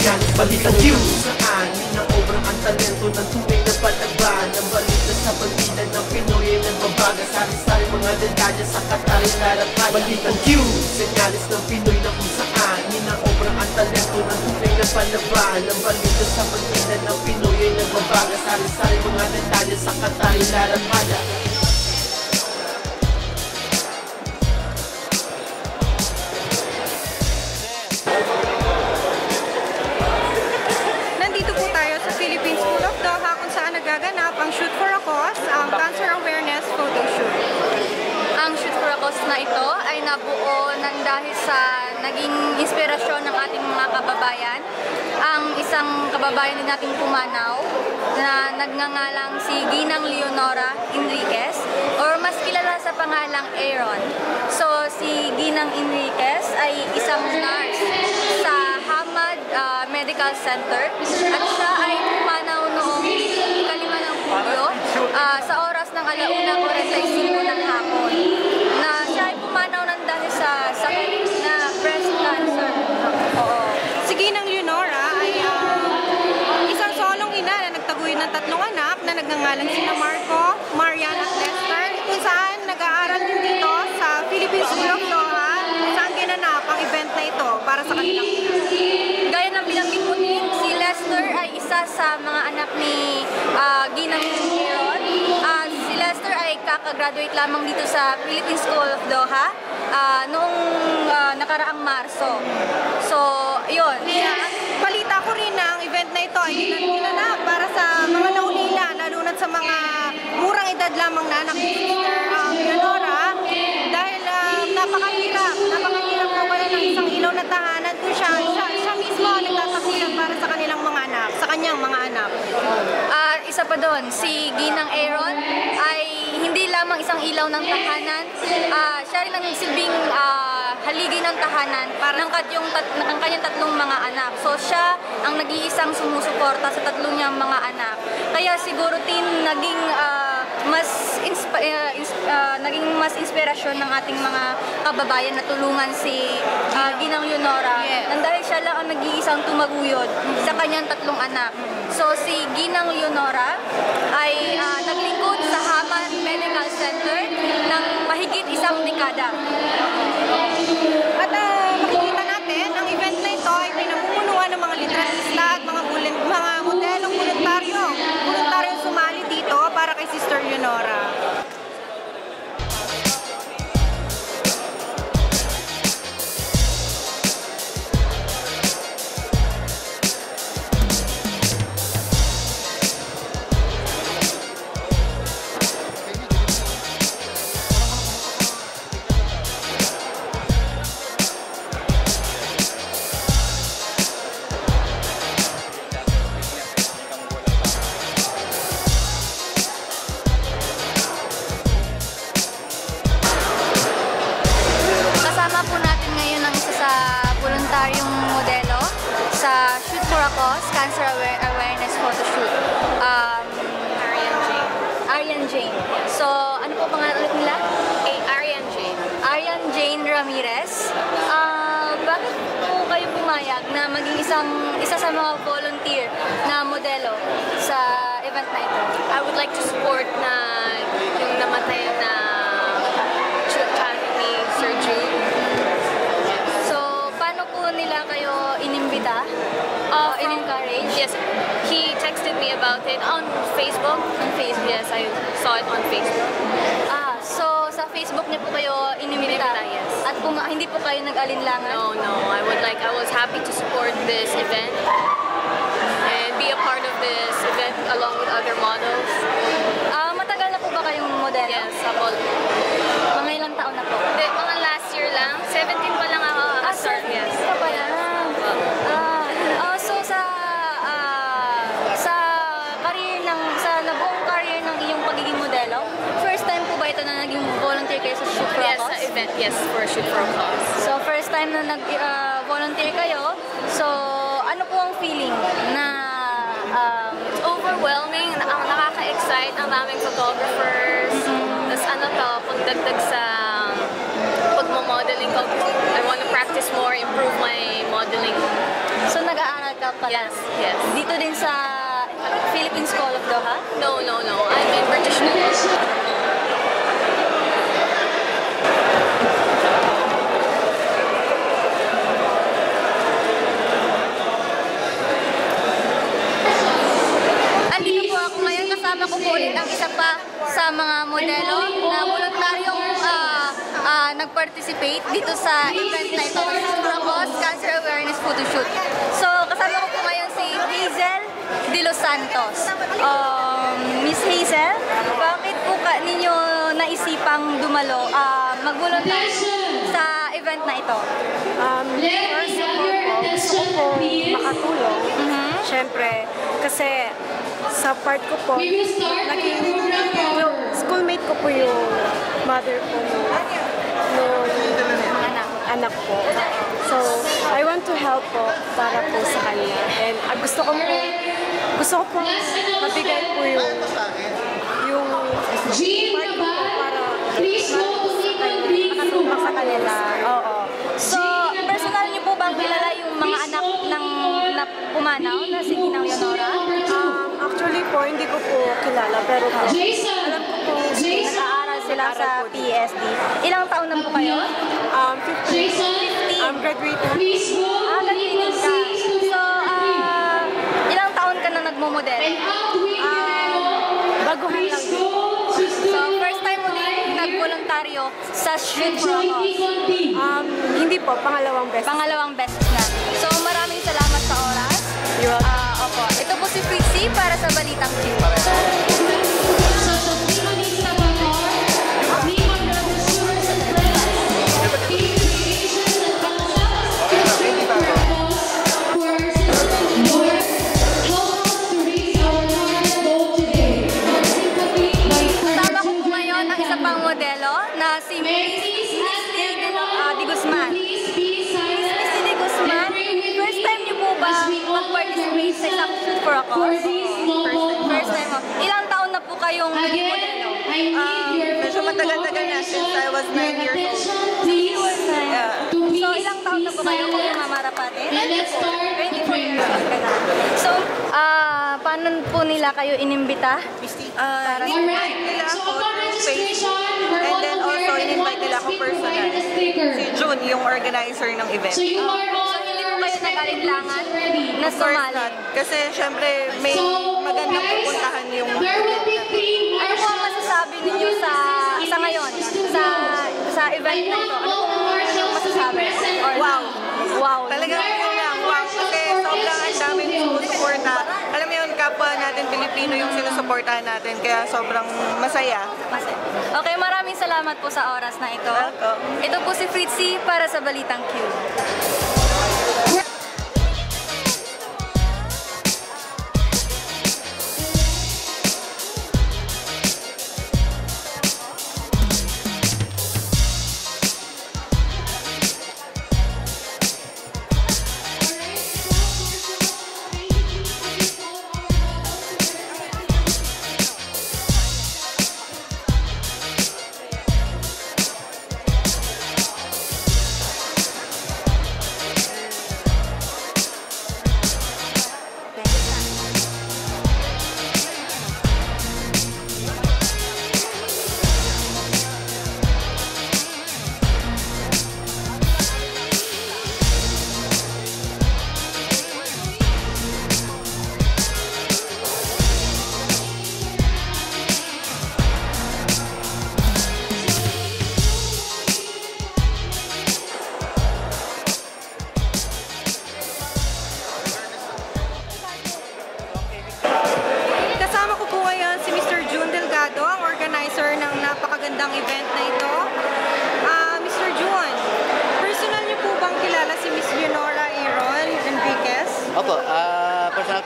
Senyales, balitang views Saan, yun ang obrang ang talento ng tunay na palaban Ang balita sa bandila ng Pinoy ay nagbabaga Sari-sari mga detalye sa katarin lalakay Balitang views Senyales ng Pinoy na kung saan ang obrang ang talento ng tunay na palaban Ang balita sa bandila ng Pinoy ay nagbabaga Sari-sari mga detalye sa katarin lalakay nagaganap ang Shoot for a Cause, ang Cancer Awareness Photo Shoot. Ang Shoot for a Cause na ito ay nabuo ng dahil sa naging inspirasyon ng ating mga kababayan. Ang isang kababayan din nating pumanaw na nagngangalang si Ginang Leonora Enriquez or mas kilala sa pangalang Aaron. So si Ginang Enriquez ay isang nurse sa Hamad ah, Medical Center at siya ay pumanaw noong ng Hulyo ah, sa oras ng alauna 45 ng hapon na siya ay pumanaw ng dahil sa sakit na breast cancer. Oo. Si Ginang Leonora ay ah, isang solong ina na nagtaguyod ng tatlong anak na nagngangalan sina Marco, Marian at Lester kung saan nag-aaral din dito sa Philippine School of kung saan ginanap ang event na ito para sa kanilang sa mga anak ni ah, Ginang Aaron. Ah, si Lester ay kakagraduate lamang dito sa Philippine School of Doha ah, noong ah, nakaraang Marso. So, yun. At balita ko rin na ang event na ito ay ginan- ginanap para sa mga naulila, lalo na sa mga murang edad lamang na anak ni Sister dahil um, napakahirap, napakahirap na wala ng isang ilaw na tahanan kung siya, siya, siya mismo ang nagtatakuyan para sa kanilang mga anak, sa kanyang mga anak. Ah, isa pa doon, si Ginang Aaron ay hindi lamang isang ilaw ng tahanan, ah, siya rin ang silbing ah, haligi ng tahanan ng, katyong tat, ng kanyang tatlong mga anak. So siya ang nag-iisang sumusuporta sa tatlong niyang mga anak. Kaya siguro tin naging ah, mas insp- ah, ins- ah, naging mas inspirasyon ng ating mga kababayan na tulungan si ah, Ginang Leonora Yes. nang dahil siya lang ang nag-iisang tumaguyod sa kanyang tatlong anak. So si Ginang Leonora ay ah, naglingkod sa Haman Medical Center ng mahigit isang dekada. Leonora. Ramirez. Ah, bakit po kayo pumayag na maging isang isa sa mga volunteer na modelo sa event na ito? I would like to support na yung namatay na child ni Sir Jude. So, paano po nila kayo inimbita? Uh, O in-encourage? Yes, he texted me about it on Facebook. On Facebook? Yes, I saw it on Facebook. Ah, sa Facebook niya po kayo yes. At kung hindi po kayo nag-alinlangan? No, no, I would like, I was happy to support this event and be a part of this event along with other models. Yes, sa event, yes, for Shoot for a Cause. So first time na nag-volunteer kayo, so ano po ang feeling na um, It's overwhelming. Na- Ang nakaka-excite. Ang daming photographers. Tapos ano to, pagdagdag sa pagmo-modeling ko. I want to practice more, improve my modeling. so nag-aaral ka pala. Yes, yes. Dito din sa Philippine School of Doha. No, no, no. I'm in British News. Sa mga modelo na voluntaryong ah, ah, nag-participate dito sa event na ito, Brocos Cancer Awareness Photoshoot. So, kasama ko po ngayon si Hazel De Los Santos. Um, Miss Hazel, bakit po ka ninyo naisipang dumalo, ah, mag-volunteer sa event na ito? Um, first of all gusto ko po makatulong. Siyempre, kasi sa part ko po, naging schoolmate ko po yung mother ko nung, nung Anak. anak ko. So, I want to help po para po sa kanya. And ah, gusto ko po, gusto ko po mabigay po yung yung part ko po para makatulong sa kanila. Oo. So, personal niyo po bang kilala yung mga anak ng na pumanaw na si Ginang Leonora? Um, actually po, hindi ko po kilala, pero po, po, Sila sa. PSD. Ilang taon na po kayo? um, 50, um, graduate na. Ah, graduated ka. So, ah, ilang taon ka na nagmomodel? Baguhan lang. So, first time mo din nag-voluntaryo sa Shoot for a Cause. Um, hindi po, pangalawang best. Pangalawang beses na. So, maraming salamat sa oras. You're welcome. Ah, opo. Ito po si Fritzy para sa Balitang Q. mamarapate? 24 years old ka na. So, ah, paano po nila kayo inimbita? Uh, Para- in-invite nila ako through Facebook. And then also, in-invite nila ako personal. Si June, yung organizer ng event. So, hindi po kayo nagalinlangan na sumali? not. Kasi syempre, may magandang pupuntahan yung Ano po ang masasabi ninyo sa sa ngayon sa sa event na ito? Ano po ang masasabi? Or, Wow. Wow. Talagang yun lang, wow. Kasi sobrang ang daming sumusuporta. Alam mo yun, kapwa natin Pilipino yung sinusuportahan natin. Kaya sobrang masaya. Okay, maraming salamat po sa oras na ito. Welcome. Ito po si Fritzy para sa Balitang Q.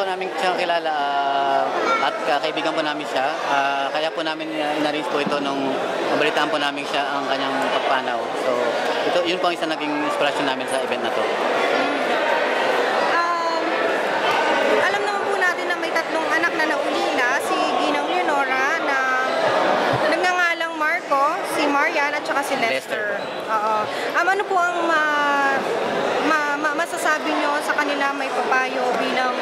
po namin siyang kilala ah, at ah, kaibigan po namin siya. Ah, kaya po namin uh, inarrange po ito nung mabalitaan po namin siya ang kanyang pagpanaw. So, ito, yun po ang isa naging inspiration namin sa event na to. Um, alam naman po natin na may tatlong anak na naulila, si Ginang Leonora na nagngangalang Marco, si Marian at saka si Lester. Lester. Oo. Um, ano po ang ma, ma, ma, ma- masasabi nyo sa kanila may papayo bilang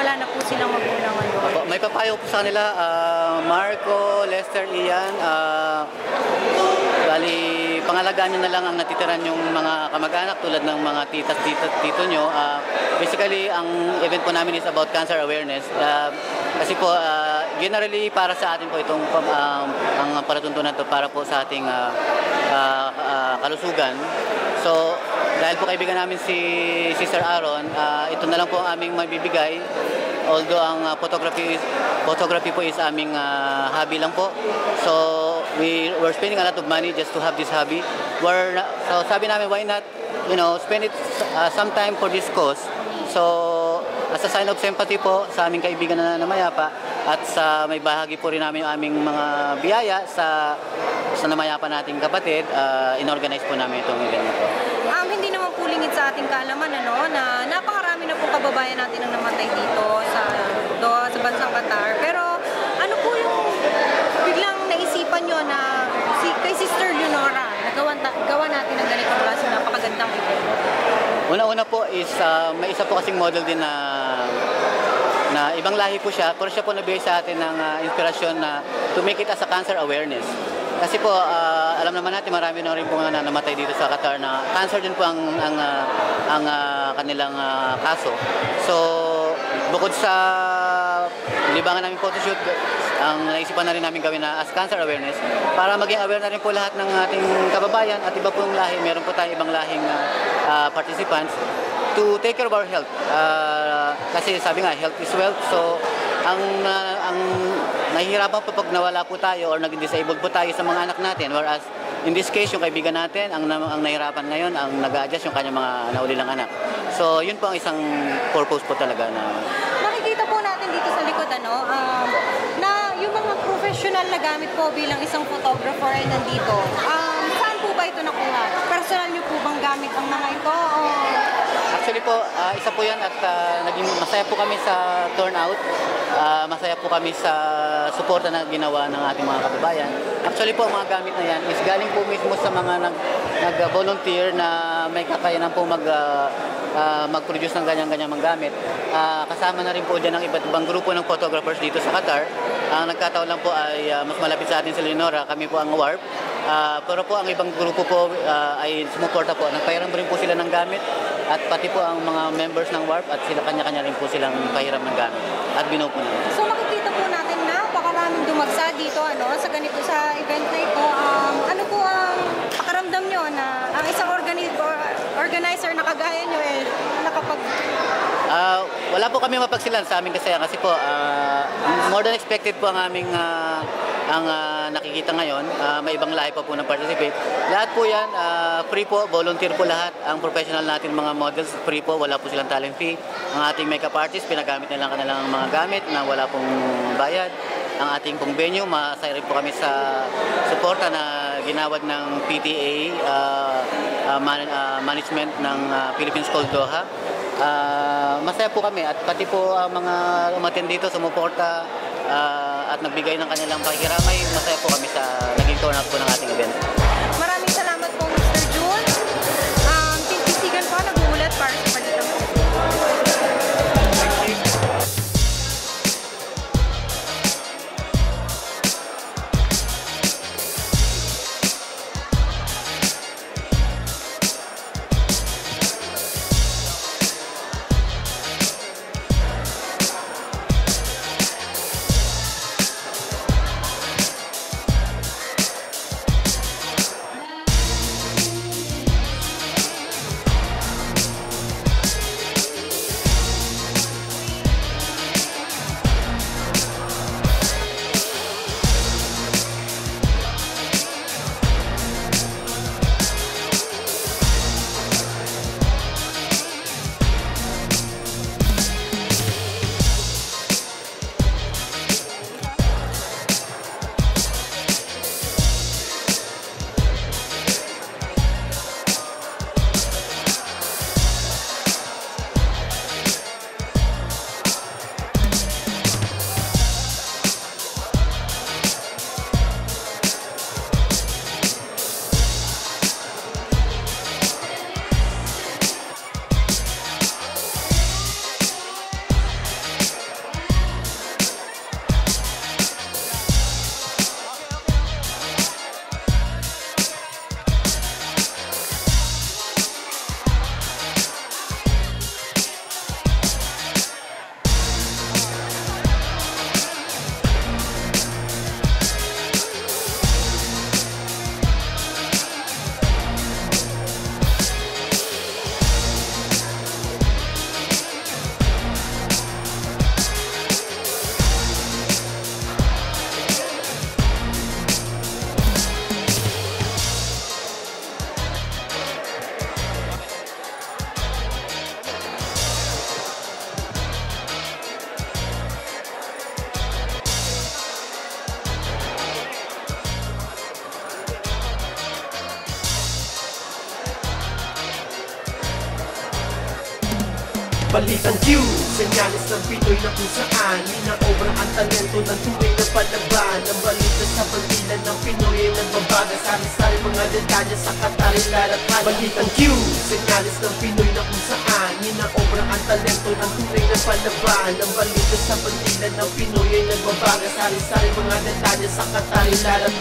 wala na po silang magulang ngayon? Opo, may papayo po sa kanila, ah, Marco, Lester, Ian, ah, bali, pangalagaan nyo na lang ang natitiran yung mga kamag-anak tulad ng mga titas, tito, tito nyo. Ah, basically, ang event po namin is about cancer awareness. Ah, kasi po, ah, generally para sa atin po itong ah, ang palatuntunan to para po sa ating ah, ah, ah, kalusugan. So, dahil po kaibigan namin si Sister Aaron, ah, ito na lang po ang aming mabibigay. Although ang ah, photography is, photography po is aming ah, hobby lang po. So we we're spending a lot of money just to have this hobby. We're na- so sabi namin why not you know spend it uh, some time for this cause. So as a sign of sympathy po sa aming kaibigan na namayapa at sa may bahagi po rin namin aming mga biyaya sa sa namayapa nating kapatid, uh, inorganize po namin itong event na po. Um, hindi naman po lingid sa ating kaalaman ano, na na po kababayan natin ang namatay dito sa do, sa bansang Qatar. Pero ano po yung biglang naisipan nyo na si, kay Sister Leonora, nagawa, gawa natin ng ganitong klase napakagandang event? Una-una po is ah, may isa po kasing model din na na ibang lahi po siya, pero siya po nabigay sa atin ng ah, inspirasyon na to make it as a cancer awareness. Kasi po, ah, alam naman natin marami na rin po nga na namatay dito sa Qatar na cancer din po ang, ang, ah, ang ah, kanilang ah, kaso. So, bukod sa libangan namin photoshoot, ang naisipan na rin namin gawin na as cancer awareness para maging aware na rin po lahat ng ating kababayan at iba pong lahi. Meron po tayong ibang lahing ah, ah, participants to take care of our health. Ah, kasi sabi nga, health is wealth. So, ang ah, ang nahihirapan po pag nawala po tayo or naging disabled po tayo sa mga anak natin. Whereas, in this case, yung kaibigan natin, ang, ang nahihirapan ngayon, ang nag-adjust yung kanyang mga naulilang anak. So, yun po ang isang purpose po talaga na Nakikita po natin dito sa likod ano, um, na yung mga professional na gamit po bilang isang photographer ay nandito. Um, saan po ba ito nakuha? Personal niyo po bang gamit ang mga ito? O Actually po, ah, isa po yan at ah, naging masaya po kami sa turnout. Ah, masaya po kami sa suporta na ginawa ng ating mga kababayan. Actually po, ang mga gamit na yan is galing po mismo sa mga nag, nag-volunteer na may kakayanan po mag, ah, ah, mag-produce ng ganyang-ganyang mga gamit. Ah, kasama na rin po dyan ng iba't ibang grupo ng photographers dito sa Qatar. Ang nagkataon lang po ay ah, mas malapit sa atin si Leonora, kami po ang WARP. Ah, pero po ang ibang grupo po ah, ay sumuporta po. Nagpahiram rin po sila ng gamit at pati po ang mga members ng WARP at sila kanya-kanya rin po silang pahiram ng gamit at binuo po namin. So makikita po natin na napakaraming dumagsa dito ano sa ganito sa event na ito. Um, ano po ang pakiramdam nyo na ang isang organi- or- organizer na kagaya nyo eh nakapag Ah, wala po kami mapagsilan sa aming kasaya kasi po ah, more than expected po ang aming ah, ang ah, nakikita ngayon. Ah, may ibang lahi pa po na participate. Lahat po yan, ah, free po, volunteer po lahat. Ang professional natin mga models, free po, wala po silang talent fee. Ang ating makeup artist, pinagamit nila ang kanilang mga gamit na wala pong bayad. Ang ating pong venue, masaya po kami sa suporta na ginawad ng PTA ah, ah, man- ah, management ng ah, Philippine School Doha. Ah, masaya po kami at pati po ang mga umatin dito sumuporta ah, at nagbigay ng kanilang pakikiramay. Masaya po kami sa naging turnout po ng ating event. Balitang Q Senyales ng Pinoy na kung saan Minaobra ang talento ng tunay na palaban Ang balita sa bandila ng Pinoy ay nagbabaga. Sari-sari mga detalye sa katarilan at halaga Balitang Q Senyales ng Pinoy na kung saan Minaobra ang talento ng tunay na palaban Ang balita sa bandila ng Pinoy ay nagbabaga. Sari-sari mga detalye sa katarilan at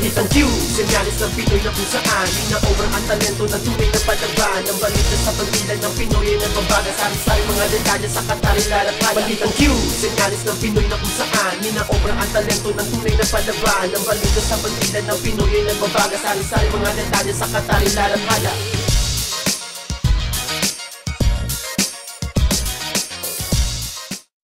Balitang Q Senyales ng Pinoy na kung saan. Minaobrang ang talento ng tunay na palaban. Ang balita sa pagbilan ng Pinoy ay nagbabaga Sari-sari mga detalye sa katarilan at halaga Balitang Q Senyales ng Pinoy na kung saan. Minaobrang ang talento ng tunay na palaban. Ang balita sa pagbilan ng Pinoy ay nagbabaga Sari-sari mga detalye sa katarilan at halaga